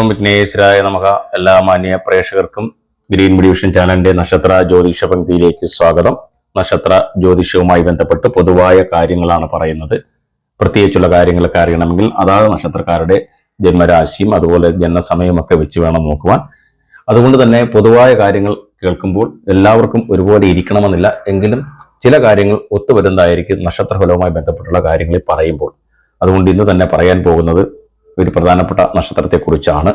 ഓം വിഘ്നേശ്വരായ നമുക്ക് എല്ലാ മാന്യ പ്രേക്ഷകർക്കും ഗ്രീൻ ഡിവിഷൻ ചാനലിന്റെ നക്ഷത്ര ജ്യോതിഷ പങ്ക്തിയിലേക്ക് സ്വാഗതം. നക്ഷത്ര ജ്യോതിഷവുമായി ബന്ധപ്പെട്ട് പൊതുവായ കാര്യങ്ങളാണ് പറയുന്നത്. പ്രത്യേകിച്ചുള്ള കാര്യങ്ങളൊക്കെ അറിയണമെങ്കിൽ അതാത് നക്ഷത്രക്കാരുടെ ജന്മരാശിയും അതുപോലെ ജനസമയമൊക്കെ വെച്ച് വേണം നോക്കുവാൻ. അതുകൊണ്ട് തന്നെ പൊതുവായ കാര്യങ്ങൾ കേൾക്കുമ്പോൾ എല്ലാവർക്കും ഒരുപോലെ ഇരിക്കണമെന്നില്ല. എങ്കിലും ചില കാര്യങ്ങൾ ഒത്തുവരുന്നതായിരിക്കും നക്ഷത്രഫലവുമായി ബന്ധപ്പെട്ടുള്ള കാര്യങ്ങളിൽ പറയുമ്പോൾ. അതുകൊണ്ട് ഇന്ന് തന്നെ പറയാൻ പോകുന്നത് ഒരു പ്രധാനപ്പെട്ട നക്ഷത്രത്തെക്കുറിച്ചാണ്.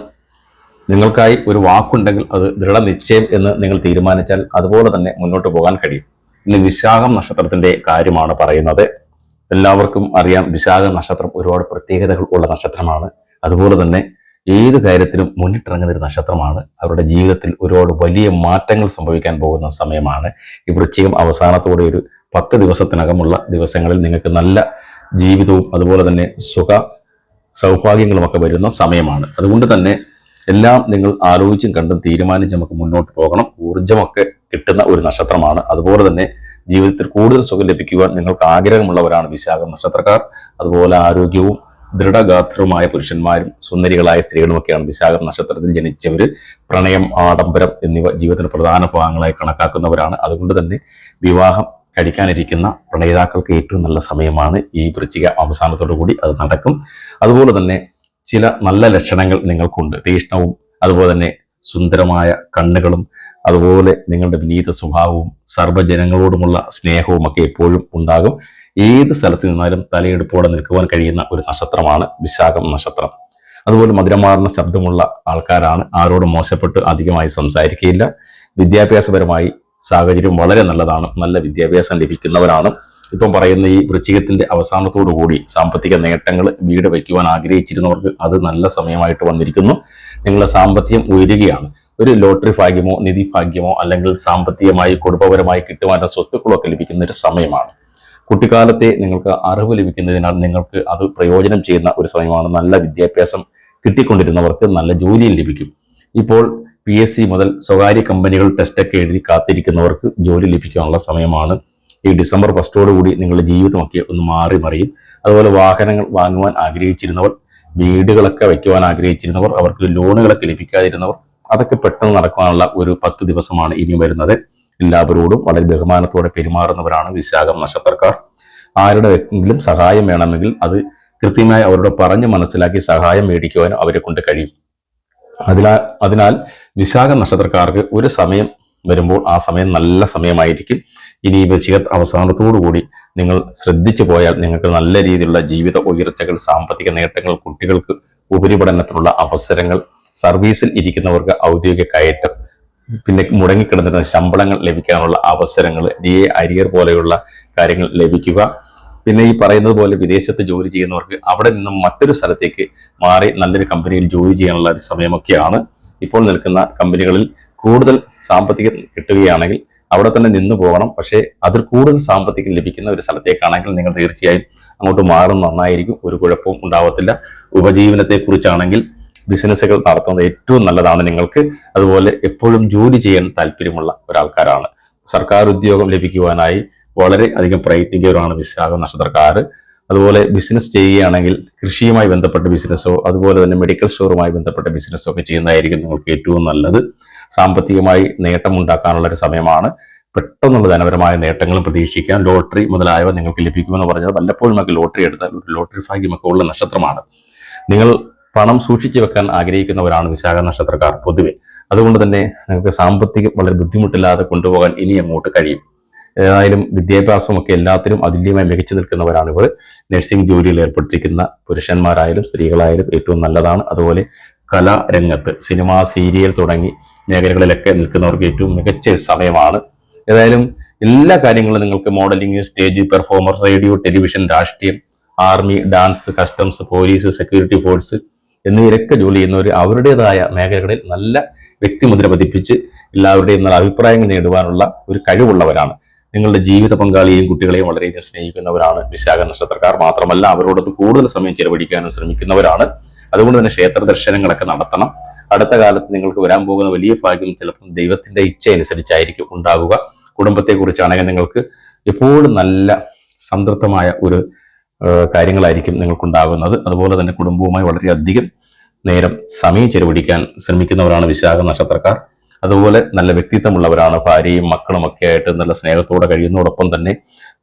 നിങ്ങൾക്കായി ഒരു വാക്കുണ്ടെങ്കിൽ അത് ദൃഢനിശ്ചയം എന്ന് നിങ്ങൾ തീരുമാനിച്ചാൽ അതുപോലെ തന്നെ മുന്നോട്ട് പോകാൻ കഴിയും. ഇന്ന് വിശാഖം നക്ഷത്രത്തിന്റെ കാര്യമാണ് പറയുന്നത്. എല്ലാവർക്കും അറിയാം വിശാഖ നക്ഷത്രം ഒരുപാട് പ്രത്യേകതകൾ ഉള്ള നക്ഷത്രമാണ്. അതുപോലെ തന്നെ ഏത് കാര്യത്തിലും മുന്നിട്ടിറങ്ങുന്ന ഒരു നക്ഷത്രമാണ്. അവരുടെ ജീവിതത്തിൽ ഒരുപാട് വലിയ മാറ്റങ്ങൾ സംഭവിക്കാൻ പോകുന്ന സമയമാണ്. ഈ വൃശ്ചികം അവസാനത്തോടെ ഒരു പത്ത് ദിവസത്തിനകമുള്ള ദിവസങ്ങളിൽ നിങ്ങൾക്ക് നല്ല ജീവിതവും അതുപോലെ തന്നെ സുഖ സൗഭാഗ്യങ്ങളുമൊക്കെ വരുന്ന സമയമാണ്. അതുകൊണ്ട് തന്നെ എല്ലാം നിങ്ങൾ ആലോചിച്ചും കണ്ടും തീരുമാനിച്ച് നമുക്ക് മുന്നോട്ട് പോകണം. ഊർജമൊക്കെ കിട്ടുന്ന ഒരു നക്ഷത്രമാണ്. അതുപോലെ തന്നെ ജീവിതത്തിൽ കൂടുതൽ സുഖം ലഭിക്കുവാൻ നിങ്ങൾക്ക് ആഗ്രഹമുള്ളവരാണ് വിശാഖം നക്ഷത്രക്കാർ. അതുപോലെ ആരോഗ്യവും ദൃഢഗാത്രവുമായ പുരുഷന്മാരും സുന്ദരികളായ സ്ത്രീകളുമൊക്കെയാണ് വിശാഖം നക്ഷത്രത്തിൽ ജനിച്ചവർ. പ്രണയം ആഡംബരം എന്നിവ ജീവിതത്തിന് പ്രധാന ഭാഗങ്ങളായി കണക്കാക്കുന്നവരാണ്. അതുകൊണ്ട് തന്നെ വിവാഹം കഴിക്കാനിരിക്കുന്ന പ്രണയിതാക്കൾക്ക് ഏറ്റവും നല്ല സമയമാണ് ഈ വൃശ്ചിക അവസാനത്തോടു കൂടി അത് നടക്കും. അതുപോലെ തന്നെ ചില നല്ല ലക്ഷണങ്ങൾ നിങ്ങൾക്കുണ്ട്. തീഷ്ണവും അതുപോലെ തന്നെ സുന്ദരമായ കണ്ണുകളും അതുപോലെ നിങ്ങളുടെ വിനീത സ്വഭാവവും സർവജനങ്ങളോടുമുള്ള സ്നേഹവും ഒക്കെ എപ്പോഴും ഉണ്ടാകും. ഏത് സ്ഥലത്ത് നിന്നാലും തലയെടുപ്പോടെ നിൽക്കുവാൻ കഴിയുന്ന ഒരു നക്ഷത്രമാണ് വിശാഖം നക്ഷത്രം. അതുപോലെ മധുരമാർന്ന ശബ്ദമുള്ള ആൾക്കാരാണ്. ആരോടും മോശപ്പെട്ട് അധികമായി സംസാരിക്കുകയില്ല. വിദ്യാഭ്യാസപരമായി സാഹചര്യം വളരെ നല്ലതാണ്. നല്ല വിദ്യാഭ്യാസം ലഭിക്കുന്നവരാണ്. ഇപ്പം പറയുന്ന ഈ വൃശ്ചികത്തിന്റെ അവസാനത്തോടു കൂടി സാമ്പത്തിക നേട്ടങ്ങൾ വീട് വയ്ക്കുവാൻ ആഗ്രഹിച്ചിരുന്നവർക്ക് അത് നല്ല സമയമായിട്ട് വന്നിരിക്കുന്നു. നിങ്ങളുടെ സാമ്പത്തികം ഉയരുകയാണ്. ഒരു ലോട്ടറി ഭാഗ്യമോ നിധി ഭാഗ്യമോ അല്ലെങ്കിൽ സാമ്പത്തികമായി കുടുംബപരമായി കിട്ടുവാനുള്ള സ്വത്തുക്കളൊക്കെ ലഭിക്കുന്ന ഒരു സമയമാണ്. കുട്ടിക്കാലത്തെ നിങ്ങൾക്ക് അറിവ് ലഭിക്കുന്നതിനാൽ നിങ്ങൾക്ക് അത് പ്രയോജനം ചെയ്യുന്ന ഒരു സമയമാണ്. നല്ല വിദ്യാഭ്യാസം കിട്ടിക്കൊണ്ടിരുന്നവർക്ക് നല്ല ജോലിയും ലഭിക്കും. ഇപ്പോൾ പി എസ് സി മുതൽ സ്വകാര്യ കമ്പനികൾ ടെസ്റ്റൊക്കെ എഴുതി കാത്തിരിക്കുന്നവർക്ക് ജോലി ലഭിക്കാനുള്ള സമയമാണ്. ഈ ഡിസംബർ ഫസ്റ്റോടുകൂടി നിങ്ങളുടെ ജീവിതമൊക്കെ ഒന്ന് മാറി മറിയും. അതുപോലെ വാഹനങ്ങൾ വാങ്ങുവാൻ ആഗ്രഹിച്ചിരുന്നവർ വീടുകളൊക്കെ വയ്ക്കുവാൻ ആഗ്രഹിച്ചിരുന്നവർ അവർക്ക് ലോണുകളൊക്കെ ലഭിക്കാതിരുന്നവർ അതൊക്കെ പെട്ടെന്ന് നടക്കാനുള്ള ഒരു പത്ത് ദിവസമാണ് ഇനി വരുന്നത്. എല്ലാവരോടും വളരെ ബഹുമാനത്തോടെ പെരുമാറുന്നവരാണ് വിശാഖം നക്ഷത്രക്കാർ. ആരുടെ എങ്കിലും സഹായം വേണമെങ്കിൽ അത് കൃത്യമായി അവരോട് പറഞ്ഞ് മനസ്സിലാക്കി സഹായം മേടിക്കുവാനും അവരെ കൊണ്ട് കഴിയും. അതിനാൽ അതിനാൽ വിശാഖ നക്ഷത്രക്കാർക്ക് ഒരു സമയം വരുമ്പോൾ ആ സമയം നല്ല സമയമായിരിക്കും. ഇനി ഈ അവസാനത്തോടു കൂടി നിങ്ങൾ ശ്രദ്ധിച്ചു പോയാൽ നിങ്ങൾക്ക് നല്ല രീതിയിലുള്ള ജീവിത ഉയർച്ചകൾ സാമ്പത്തിക നേട്ടങ്ങൾ കുട്ടികൾക്ക് ഉപരിപഠനത്തിനുള്ള അവസരങ്ങൾ സർവീസിൽ ഇരിക്കുന്നവർക്ക് ഔദ്യോഗിക കയറ്റം പിന്നെ മുടങ്ങിക്കിടന്നിരുന്ന ശമ്പളങ്ങൾ ലഭിക്കാനുള്ള അവസരങ്ങൾ ഡി എ അരിയർ പോലെയുള്ള കാര്യങ്ങൾ ലഭിക്കുക. പിന്നെ ഈ പറയുന്നത് പോലെ വിദേശത്ത് ജോലി ചെയ്യുന്നവർക്ക് അവിടെ നിന്നും മറ്റൊരു സ്ഥലത്തേക്ക് മാറി നല്ലൊരു കമ്പനിയിൽ ജോലി ചെയ്യാനുള്ള ഒരു സമയമൊക്കെയാണ് ഇപ്പോൾ നിൽക്കുന്ന കമ്പനികളിൽ കൂടുതൽ സാമ്പത്തികം കിട്ടുകയാണെങ്കിൽ അവിടെ തന്നെ നിന്നു പോകണം. പക്ഷേ അതിൽ കൂടുതൽ സാമ്പത്തികം ലഭിക്കുന്ന ഒരു സ്ഥലത്തേക്കാണെങ്കിൽ നിങ്ങൾ തീർച്ചയായും അങ്ങോട്ട് മാറും നന്നായിരിക്കും. ഒരു കുഴപ്പവും ഉണ്ടാവത്തില്ല. ഉപജീവനത്തെക്കുറിച്ചാണെങ്കിൽ ബിസിനസ്സുകൾ നടത്തുന്നത് ഏറ്റവും നല്ലതാണ് നിങ്ങൾക്ക്. അതുപോലെ എപ്പോഴും ജോലി ചെയ്യാൻ താല്പര്യമുള്ള ഒരാൾക്കാരാണ്. സർക്കാർ ഉദ്യോഗം ലഭിക്കുവാനായി വളരെ അധികം പ്രയത്നിക്കുന്നവരാണ് വിശാഖ നക്ഷത്രക്കാർ. അതുപോലെ ബിസിനസ് ചെയ്യുകയാണെങ്കിൽ കൃഷിയുമായി ബന്ധപ്പെട്ട ബിസിനസ്സോ അതുപോലെ തന്നെ മെഡിക്കൽ സ്റ്റോറുമായി ബന്ധപ്പെട്ട ബിസിനസ്സോ ഒക്കെ ചെയ്യുന്നതായിരിക്കും നിങ്ങൾക്ക് ഏറ്റവും നല്ലത്. സാമ്പത്തികമായി നേട്ടമുണ്ടാക്കാനുള്ള ഒരു സമയമാണ്. പെട്ടെന്നുള്ള ധനപരമായ നേട്ടങ്ങളും പ്രതീക്ഷിക്കാം. ലോട്ടറി മുതലായവ നിങ്ങൾക്ക് ലഭിക്കുമെന്ന് പറഞ്ഞാൽ വല്ലപ്പോഴും നമുക്ക് ലോട്ടറി എടുത്താൽ ഒരു ലോട്ടറി ഭാഗ്യമൊക്കെ ഉള്ള നക്ഷത്രമാണ്. നിങ്ങൾ പണം സൂക്ഷിച്ചു വെക്കാൻ ആഗ്രഹിക്കുന്നവരാണ് വിശാഖ നക്ഷത്രക്കാർ പൊതുവെ. അതുകൊണ്ട് തന്നെ നിങ്ങൾക്ക് സാമ്പത്തികം വളരെ ബുദ്ധിമുട്ടില്ലാതെ കൊണ്ടുപോകാൻ ഇനി അങ്ങോട്ട് കഴിയും. ഏതായാലും വിദ്യാഭ്യാസമൊക്കെ എല്ലാത്തിലും അതുല്യമായി മികച്ചു നിൽക്കുന്നവരാണ് ഇവർ. നഴ്സിംഗ് ജോലിയിൽ ഏർപ്പെട്ടിരിക്കുന്ന പുരുഷന്മാരായാലും സ്ത്രീകളായാലും ഏറ്റവും നല്ലതാണ്. അതുപോലെ കലാരംഗത്ത് സിനിമ സീരിയൽ തുടങ്ങി മേഖലകളിലൊക്കെ നിൽക്കുന്നവർക്ക് ഏറ്റവും മികച്ച സമയമാണ്. ഏതായാലും എല്ലാ കാര്യങ്ങളും നിങ്ങൾക്ക് modelling stage performer radio television രാഷ്ട്രീയം army dance customs police security force എന്നിവരൊക്കെ ജോലി ചെയ്യുന്നവർ അവരുടേതായ മേഖലകളിൽ നല്ല വ്യക്തിമുദ്ര പതിപ്പിച്ച് എല്ലാവരുടെയും നല്ല അഭിപ്രായങ്ങൾ നേടുവാനുള്ള ഒരു കഴിവുള്ളവരാണ്. നിങ്ങളുടെ ജീവിത പങ്കാളിയെയും കുട്ടികളെയും വളരെയധികം സ്നേഹിക്കുന്നവരാണ് വിശാഖ നക്ഷത്രക്കാർ. മാത്രമല്ല അവരോടൊത്ത് കൂടുതൽ സമയം ചെലവഴിക്കാനും ശ്രമിക്കുന്നവരാണ്. അതുകൊണ്ട് തന്നെ ക്ഷേത്ര ദർശനങ്ങളൊക്കെ നടത്തണം. അടുത്ത കാലത്ത് നിങ്ങൾക്ക് വരാൻ പോകുന്ന വലിയ ഭാഗ്യം ചിലപ്പം ദൈവത്തിന്റെ ഇച്ഛ അനുസരിച്ചായിരിക്കും ഉണ്ടാകുക കുടുംബത്തെക്കുറിച്ചാണെങ്കിൽ നിങ്ങൾക്ക് എപ്പോഴും നല്ല സംതൃപ്തമായ ഒരു കാര്യങ്ങളായിരിക്കും നിങ്ങൾക്കുണ്ടാകുന്നത്. അതുപോലെ തന്നെ കുടുംബവുമായി വളരെയധികം നേരം സമയം ചെലവഴിക്കാൻ ശ്രമിക്കുന്നവരാണ് വിശാഖ നക്ഷത്രക്കാർ. അതുപോലെ നല്ല വ്യക്തിത്വമുള്ളവരാണ് ഭാര്യയും മക്കളും ഒക്കെ ആയിട്ട് നല്ല സ്നേഹത്തോടെ കഴിയുന്നതോടൊപ്പം തന്നെ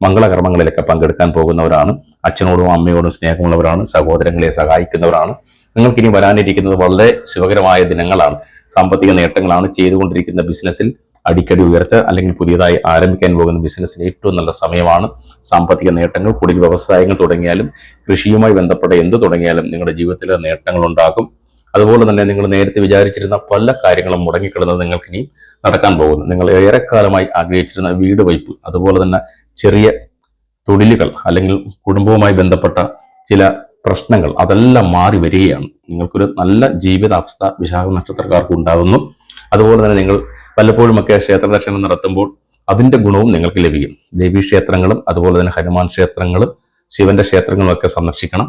മംഗളകർമ്മങ്ങളിലൊക്കെ പങ്കെടുക്കാൻ പോകുന്നവരാണ് അച്ഛനോടും അമ്മയോടും സ്നേഹമുള്ളവരാണ് സഹോദരങ്ങളെ സഹായിക്കുന്നവരാണ്. നിങ്ങൾക്കിനി വരാനിരിക്കുന്നത് വളരെ ശുഭകരമായ ദിനങ്ങളാണ്. സാമ്പത്തിക നേട്ടങ്ങളാണ് ചെയ്തുകൊണ്ടിരിക്കുന്ന ബിസിനസ്സിൽ അടിക്കടി ഉയർച്ച അല്ലെങ്കിൽ പുതിയതായി ആരംഭിക്കാൻ പോകുന്ന ബിസിനസ്സിന് ഏറ്റവും നല്ല സമയമാണ്. സാമ്പത്തിക നേട്ടങ്ങൾ കുടിൽ വ്യവസായങ്ങൾ തുടങ്ങിയാലും കൃഷിയുമായി ബന്ധപ്പെട്ട എന്ത് തുടങ്ങിയാലും നിങ്ങളുടെ ജീവിതത്തിൽ നേട്ടങ്ങൾ ഉണ്ടാകും. അതുപോലെ തന്നെ നിങ്ങൾ നേരത്തെ വിചാരിച്ചിരുന്ന പല കാര്യങ്ങളും മുടങ്ങിക്കിടന്നത് നിങ്ങൾക്ക് ഇനി നടക്കാൻ പോകുന്നു. നിങ്ങൾ ഏറെക്കാലമായി ആഗ്രഹിച്ചിരുന്ന വീട് വയ്പ് അതുപോലെ തന്നെ ചെറിയ തൊഴിലുകൾ അല്ലെങ്കിൽ കുടുംബവുമായി ബന്ധപ്പെട്ട ചില പ്രശ്നങ്ങൾ അതെല്ലാം മാറി വരികയാണ്. നിങ്ങൾക്കൊരു നല്ല ജീവിതാവസ്ഥ വിശാഖ നക്ഷത്രക്കാർക്ക് ഉണ്ടാകുന്നു. അതുപോലെ തന്നെ നിങ്ങൾ പലപ്പോഴുമൊക്കെ ക്ഷേത്ര ദർശനം നടത്തുമ്പോൾ അതിന്റെ ഗുണവും നിങ്ങൾക്ക് ലഭിക്കും. ദേവീ ക്ഷേത്രങ്ങളും അതുപോലെ തന്നെ ഹനുമാൻ ക്ഷേത്രങ്ങളും ശിവന്റെ ക്ഷേത്രങ്ങളും ഒക്കെ സന്ദർശിക്കണം.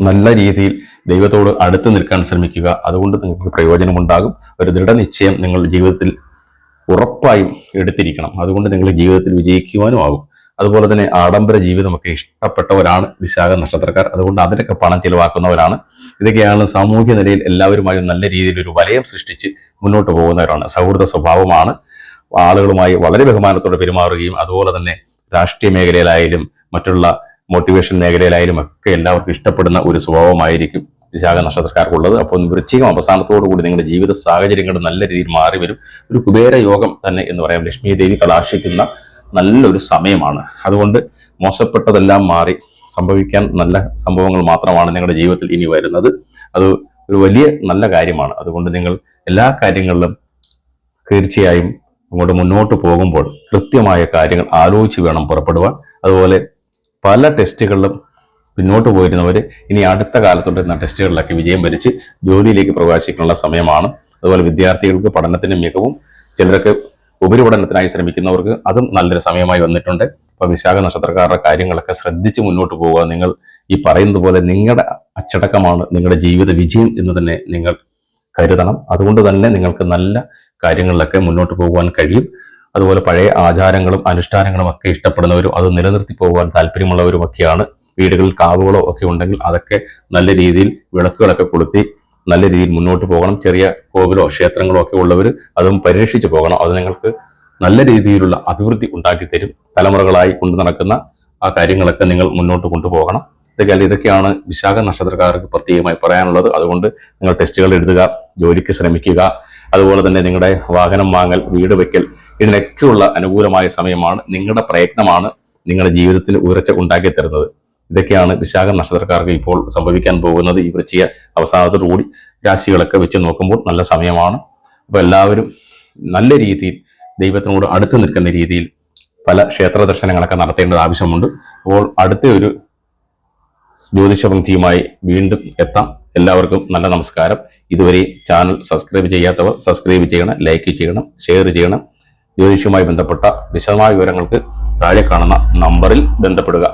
നല്ല രീതിയിൽ ദൈവത്തോട് അടുത്ത് നിൽക്കാൻ ശ്രമിക്കുക. അതുകൊണ്ട് നിങ്ങൾക്ക് പ്രയോജനമുണ്ടാകും. ഒരു ദൃഢനിശ്ചയം നിങ്ങൾ ജീവിതത്തിൽ ഉറപ്പായും എടുത്തിരിക്കണം. അതുകൊണ്ട് നിങ്ങൾ ജീവിതത്തിൽ വിജയിക്കുവാനും ആകും. അതുപോലെ തന്നെ ആഡംബര ജീവിതമൊക്കെ ഇഷ്ടപ്പെട്ടവരാണ് വിശാഖ നക്ഷത്രക്കാർ. അതുകൊണ്ട് അതിനൊക്കെ പണം ചിലവാക്കുന്നവരാണ്. ഇതൊക്കെയാണ് സാമൂഹ്യ നിലയിൽ എല്ലാവരുമായും നല്ല രീതിയിൽ ഒരു വലയം സൃഷ്ടിച്ച് മുന്നോട്ട് പോകുന്നവരാണ്. സൗഹൃദ സ്വഭാവമാണ്. ആളുകളുമായി വളരെ ബഹുമാനത്തോടെ പെരുമാറുകയും അതുപോലെ തന്നെ രാഷ്ട്രീയ മേഖലയിലായാലും മറ്റുള്ള മോട്ടിവേഷൻ മേഖലയിലായാലും ഒക്കെ എല്ലാവർക്കും ഇഷ്ടപ്പെടുന്ന ഒരു സ്വഭാവമായിരിക്കും വിശാഖ നക്ഷത്രക്കാർക്കുള്ളത്. അപ്പോൾ വൃശ്ചികം അവസാനത്തോടു കൂടി നിങ്ങളുടെ ജീവിത സാഹചര്യങ്ങൾ നല്ല രീതിയിൽ മാറി വരും. ഒരു കുബേര യോഗം തന്നെ എന്ന് പറയാം. ലക്ഷ്മി ദേവി കലാശിക്കുന്ന നല്ലൊരു സമയമാണ്. അതുകൊണ്ട് മോശപ്പെട്ടതെല്ലാം മാറി സംഭവിക്കാൻ നല്ല സംഭവങ്ങൾ മാത്രമാണ് നിങ്ങളുടെ ജീവിതത്തിൽ ഇനി വരുന്നത്. അത് ഒരു വലിയ നല്ല കാര്യമാണ്. അതുകൊണ്ട് നിങ്ങൾ എല്ലാ കാര്യങ്ങളിലും തീർച്ചയായും അങ്ങോട്ട് മുന്നോട്ട് പോകുമ്പോൾ കൃത്യമായ കാര്യങ്ങൾ ആലോചിച്ച് വേണം പുറപ്പെടുവാൻ. അതുപോലെ പല ടെസ്റ്റുകളിലും പിന്നോട്ട് പോയിരുന്നവർ ഇനി അടുത്ത കാലത്തുണ്ടായിരുന്ന ടെസ്റ്റുകളിലൊക്കെ വിജയം വരിച്ച് ജോലിയിലേക്ക് പ്രവേശിക്കാനുള്ള സമയമാണ്. അതുപോലെ വിദ്യാർത്ഥികൾക്ക് പഠനത്തിന് മികവും ചിലരൊക്കെ ഉപരിപഠനത്തിനായി ശ്രമിക്കുന്നവർക്ക് അതും നല്ലൊരു സമയമായി വന്നിട്ടുണ്ട്. അപ്പോൾ വിശാഖ നക്ഷത്രക്കാരുടെ കാര്യങ്ങളൊക്കെ ശ്രദ്ധിച്ച് മുന്നോട്ട് പോവുക. നിങ്ങൾ ഈ പറയുന്നത് പോലെ നിങ്ങളുടെ അച്ചടക്കമാണ് നിങ്ങളുടെ ജീവിത വിജയം എന്ന് തന്നെ നിങ്ങൾ കരുതണം. അതുകൊണ്ട് തന്നെ നിങ്ങൾക്ക് നല്ല കാര്യങ്ങളിലൊക്കെ മുന്നോട്ട് പോകുവാൻ കഴിയും. അതുപോലെ പഴയ ആചാരങ്ങളും അനുഷ്ഠാനങ്ങളും ഒക്കെ ഇഷ്ടപ്പെടുന്നവരും അത് നിലനിർത്തി പോകാൻ താല്പര്യമുള്ളവരും ഒക്കെയാണ് വീടുകളിൽ കാവുകളോ ഒക്കെ ഉണ്ടെങ്കിൽ അതൊക്കെ നല്ല രീതിയിൽ വിളക്കുകളൊക്കെ കൊളുത്തി നല്ല രീതിയിൽ മുന്നോട്ട് പോകണം. ചെറിയ കോവിലോ ക്ഷേത്രങ്ങളോ ഒക്കെ ഉള്ളവർ അതും പരിരക്ഷിച്ച് പോകണം. അത് നിങ്ങൾക്ക് നല്ല രീതിയിലുള്ള അഭിവൃദ്ധി ഉണ്ടാക്കി തരും. തലമുറകളായി കൊണ്ടു നടക്കുന്ന ആ കാര്യങ്ങളൊക്കെ നിങ്ങൾ മുന്നോട്ട് കൊണ്ടുപോകണം ഇതൊക്കെ ഇതൊക്കെയാണ് വിശാഖ നക്ഷത്രക്കാർക്ക് പ്രത്യേകമായി പറയാനുള്ളത്. അതുകൊണ്ട് നിങ്ങൾ ടെസ്റ്റുകൾ എഴുതുക ജോലിക്ക് ശ്രമിക്കുക. അതുപോലെ തന്നെ നിങ്ങളുടെ വാഹനം വാങ്ങൽ വീട് വെക്കൽ ഇതിനൊക്കെയുള്ള അനുകൂലമായ സമയമാണ് നിങ്ങളുടെ പ്രയത്നമാണ് നിങ്ങളുടെ ജീവിതത്തിൽ ഉയർച്ച ഉണ്ടാക്കി തരുന്നത്. ഇതൊക്കെയാണ് വിശാഖ നക്ഷത്രക്കാർക്ക് ഇപ്പോൾ സംഭവിക്കാൻ പോകുന്നത്. ഈ വൃശ്ചിക അവസാനത്തോടുകൂടി രാശികളൊക്കെ വെച്ച് നോക്കുമ്പോൾ നല്ല സമയമാണ്. അപ്പോൾ എല്ലാവരും നല്ല രീതിയിൽ ദൈവത്തിനോട് അടുത്ത് നിൽക്കുന്ന രീതിയിൽ പല ക്ഷേത്ര ദർശനങ്ങളൊക്കെ നടത്തേണ്ടത് ആവശ്യമുണ്ട്. അപ്പോൾ അടുത്ത ഒരു ജ്യോതിഷ പങ്ക്തിയുമായി വീണ്ടും എത്താം. എല്ലാവർക്കും നല്ല നമസ്കാരം. ഇതുവരെ ചാനൽ സബ്സ്ക്രൈബ് ചെയ്യാത്തവർ സബ്സ്ക്രൈബ് ചെയ്യണം ലൈക്ക് ചെയ്യണം ഷെയർ ചെയ്യണം. ജ്യോതിഷവുമായി ബന്ധപ്പെട്ട വിശദമായ വിവരങ്ങൾക്ക് താഴെ കാണുന്ന നമ്പറിൽ ബന്ധപ്പെടുക.